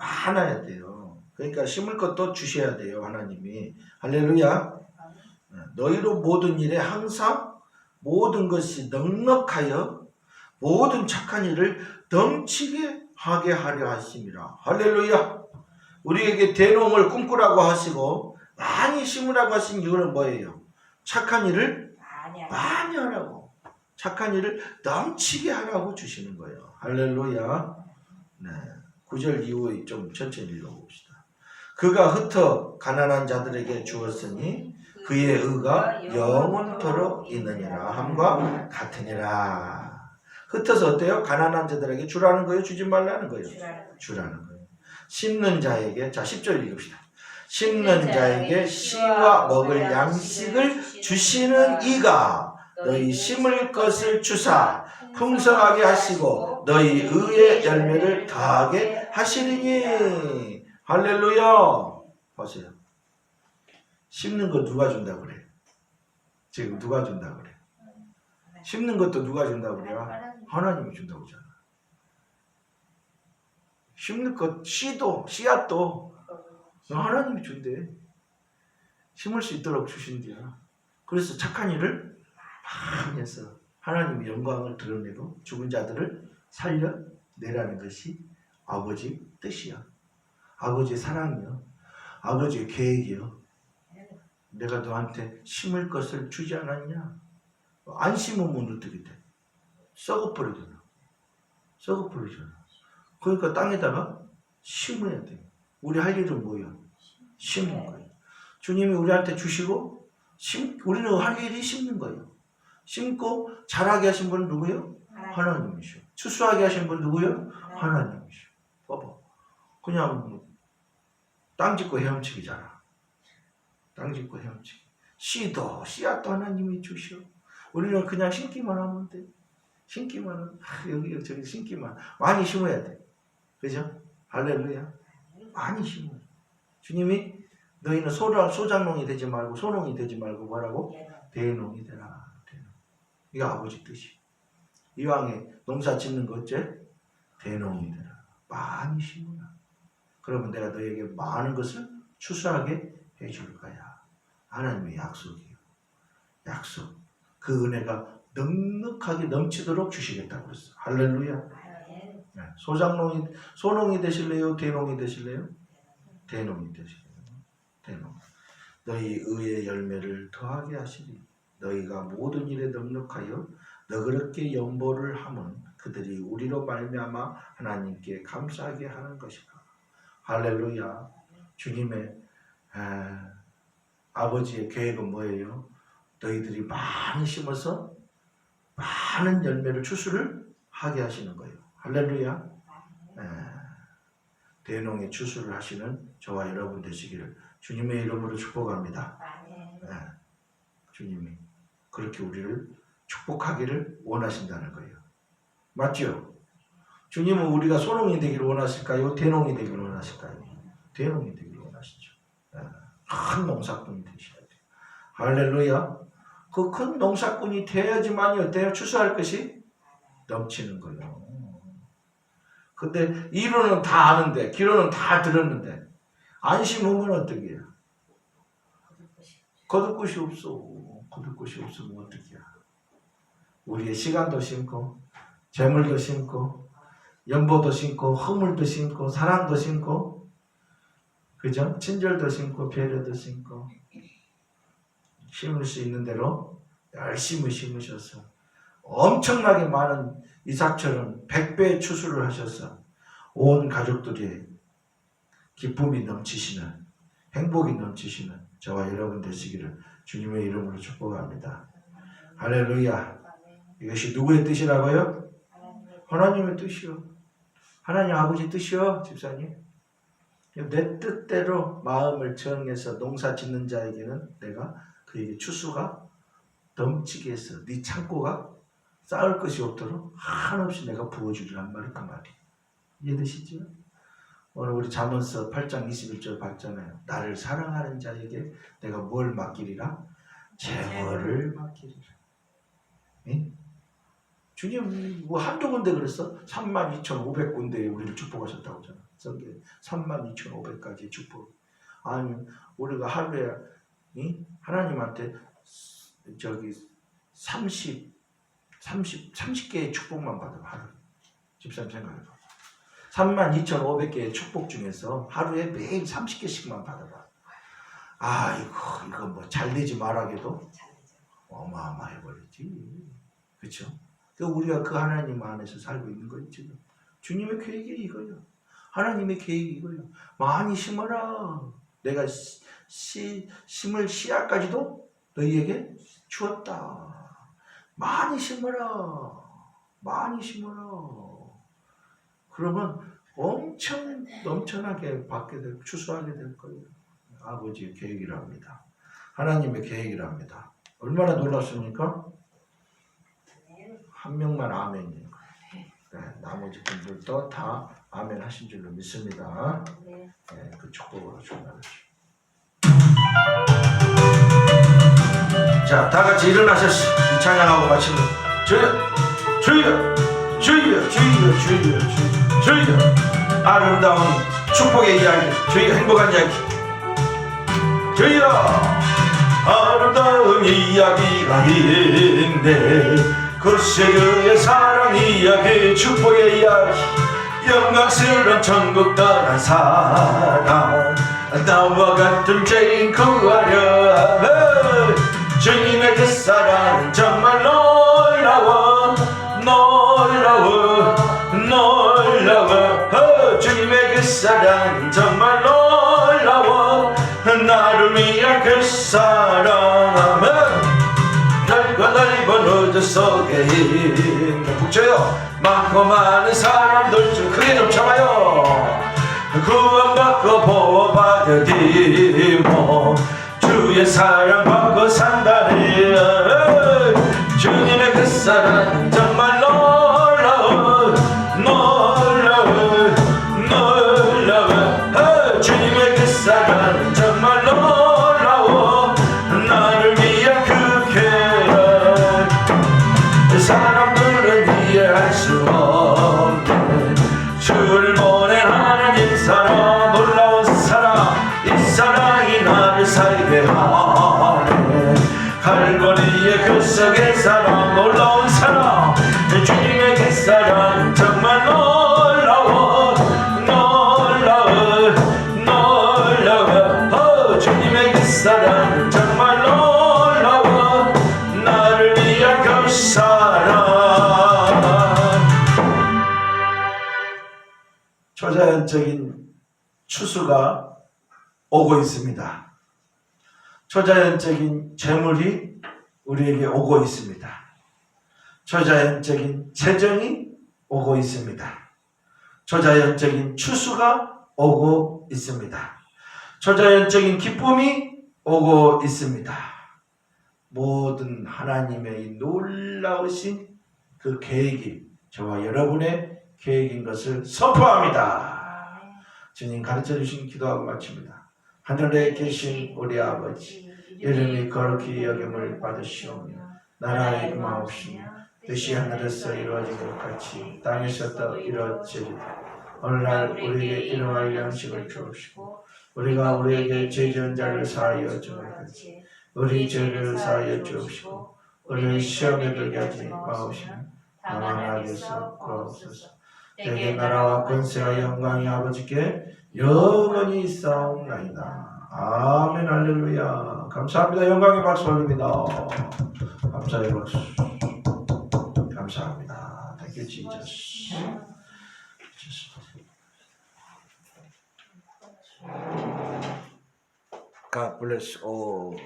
많아야 돼요. 그러니까 심을 것도 주셔야 돼요, 하나님이. 할렐루야. 너희로 모든 일에 항상 모든 것이 넉넉하여 모든 착한 일을 넘치게 하게 하려 하심이라. 할렐루야. 우리에게 대농을 꿈꾸라고 하시고 많이 심으라고 하신 이유는 뭐예요? 착한 일을 많이 하라. 많이 하라고. 착한 일을 넘치게 하라고 주시는 거예요. 할렐루야. 네. 9절 이후에 좀 천천히 읽어봅시다. 그가 흩어 가난한 자들에게 주었으니 그의 의가 영원토록 있느니라 함과 같으니라. 흩어서 어때요? 가난한 자들에게 주라는 거예요? 주지 말라는 거예요? 주라는 거예요. 심는 자에게 자 10절 읽읍시다. 심는 자에게 씨와 먹을 양식을 주시는 이가 너희 심을 것을 주사 풍성하게 하시고 너희 의의 열매를 더하게 하시리니. 할렐루야. 보세요. 심는 거 누가 준다 그래? 지금 누가 준다 그래? 심는 것도 누가 준다 그래요 하나님이 준다고 하잖아. 심는 것 씨도 씨앗도 하나님이 준대. 심을 수 있도록 주신대요 그래서 착한 일을 많이 해서 하나님의 영광을 드러내고 죽은 자들을 살려내라는 것이 아버지 뜻이야. 아버지의 사랑이요. 아버지의 계획이요. 내가 너한테 심을 것을 주지 않았냐? 안 심으면 어떻게 돼? 썩어버리잖아. 썩어버리잖아. 그러니까 땅에다가 심어야 돼. 우리 할 일은 뭐야? 심는 거예요. 주님이 우리한테 주시고 심, 우리는 할 일이 심는 거예요. 심고 자라게 하신 분은 누구예요? 하나님이시오. 추수하게 하신 분 누구예요? 하나님이시오. 봐봐. 그냥 땅 짓고 헤엄치기잖아. 땅 짓고 헤엄치기. 씨도 씨앗도 하나님이 주시오. 우리는 그냥 심기만 하면 돼. 심기만 하면 아, 여기 저기 심기만 많이 심어야 돼. 그죠? 할렐루야. 많이 심어. 주님이 너희는 소라, 소장농이 되지 말고 소농이 되지 말고 뭐라고? 대농이 되라. 이게 아버지 뜻이. 이왕에 농사 짓는 거 어째? 대농이 되라. 많이 심으라. 그러면 내가 너에게 많은 것을 추수하게 해줄 거야. 하나님의 약속이에요. 약속. 그 은혜가 넉넉하게 넘치도록 주시겠다고 그랬어. 할렐루야. 네. 소장농이 소농이 되실래요? 대농이 되실래요? 대농이 되실래요? 대농. 너희 의의 열매를 더하게 하시리. 너희가 모든 일에 넉넉하여 너그럽게 연보를 하면 그들이 우리로 말미암아 하나님께 감사하게 하는 것이다. 할렐루야. 주님의 아, 아버지의 계획은 뭐예요? 너희들이 많이 심어서 많은 열매를 추수를 하게 하시는 거예요. 할렐루야. 에, 대농의 추수를 하시는 저와 여러분 되시기를 주님의 이름으로 축복합니다. 에, 주님이 그렇게 우리를 축복하기를 원하신다는 거예요. 맞죠? 주님은 우리가 소농이 되기를 원하실까요? 대농이 되기를 원하실까요? 대농이 되기를 원하시죠. 에, 큰 농사꾼이 되셔야 돼요. 할렐루야. 그 큰 농사꾼이 돼야지만이 어때요? 추수할 것이 넘치는 거예요. 근데 이론은 다 아는데, 기론은 다 들었는데, 안 심으면 어떻게 해요? 거둘 곳이 없어. 거둘 곳이 없으면 어떻게 해? 우리의 시간도 심고, 재물도 심고, 연보도 심고, 허물도 심고, 사랑도 심고, 그죠? 친절도 심고, 배려도 심고, 심을 수 있는 대로 열심히 심으셔서 엄청나게 많은 이삭처럼 백배의 추수를 하셔서 온 가족들이 기쁨이 넘치시는 행복이 넘치시는 저와 여러분 되시기를 주님의 이름으로 축복합니다. 할렐루야. 이것이 누구의 뜻이라고요? 하나님의 뜻이요. 하나님 아버지 뜻이요, 집사님. 내 뜻대로 마음을 정해서 농사 짓는 자에게는 내가 그에게 추수가 넘치게 해서 네 창고가 쌓을 것이 없도록 한없이 내가 부어주리란 말이 그 말이에요. 이해되시죠? 오늘 우리 잠언서 8장 21절 봤잖아요. 나를 사랑하는 자에게 내가 뭘 맡기리라? 재물을 맡기리라. 예? 주님 뭐 한두 군데 그랬어? 32,500군데에 우리를 축복하셨다고 하잖아. 성경 32,500가지 축복. 아니 우리가 하루에 이? 하나님한테 저기 30 30 30개의 축복만 받아 하루. 집사님 생각해 봐. 32,500개의 축복 중에서 하루에 매일 30개씩만 받아봐. 아이고 이거 뭐 잘 되지 말하게도 어마어마해 버리지. 그렇죠? 그 우리가 그 하나님 안에서 살고 있는 거예요 지금. 주님의 계획이 이거예요. 하나님의 계획이 이거예요. 많이 심어라. 내가 시, 시, 심을 씨앗까지도 너희에게 주었다. 많이 심어라. 많이 심어라. 그러면 엄청 넘쳐나게 받게 될, 추수하게 될 거예요. 아버지의 계획이랍니다. 하나님의 계획이랍니다. 얼마나 놀랍습니까? 한 명만 아멘인 거예요. 네, 나머지 분들도 다 아멘 하신 줄로 믿습니다. 네. 네, 그 축복으로 충만하시오. 자, 다 같이 일어나셔서 이 찬양하고 마치면 주여, 주여, 주여, 주여, 주여, 주여, 주여. 아름다운 축복의 이야기, 주여 행복한 이야기. 주여, 아름다운 이야기가 있네. 그 세계의 사랑 이야기, 축복의 이야기. 영광스러운 천국 떠난 사람 나와 같은 죄인 구하려 주님의 그 사랑은 정말 놀 그 사랑은 정말 놀라워. 나를 위한 그 사랑은 넓고 넓은 우주 속에 있는 북쳐요. 많고 많은 사람들 중 크게 좀 참아요. 구원받고 보호받으리 뭐 주의 사랑 받고 산다니 주님의 그 사랑 정 그 속의 사랑 놀라운 사랑. 주님의 그 사랑 정말 놀라워 놀라워 놀라워. 어, 주님의 그 사랑 정말 놀라워. 나를 위한 그 사랑. 초자연적인 추수가 오고 있습니다. 초자연적인 재물이 우리에게 오고 있습니다. 초자연적인 재정이 오고 있습니다. 초자연적인 추수가 오고 있습니다. 초자연적인 기쁨이 오고 있습니다. 모든 하나님의 이 놀라우신 그 계획이 저와 여러분의 계획인 것을 선포합니다. 주님 가르쳐 주신 기도하고 마칩니다. 하늘에 계신 우리 아버지 이름이 거룩히 여김을 받으시오며 나라의 임하옵시며 뜻이 하늘에서 이루어진 것 같이 땅에서도 이루어지리다. 오늘날 우리에게 일용할 양식을 주옵시고 우리가 우리에게 죄지은 자를 사하여 같이 우리 죄를 사하여 주옵시고 우리를 시험에 들게 하지 마옵시며 다만 악에서 구하옵소서 내게 나라와 권세와 영광이 아버지께 영원히 있사옵나이다. 아멘 할렐루야. 감사합니다. 영광의 박수 올립니다. 감사의 박수. 감사합니다. Thank you Jesus. God bless all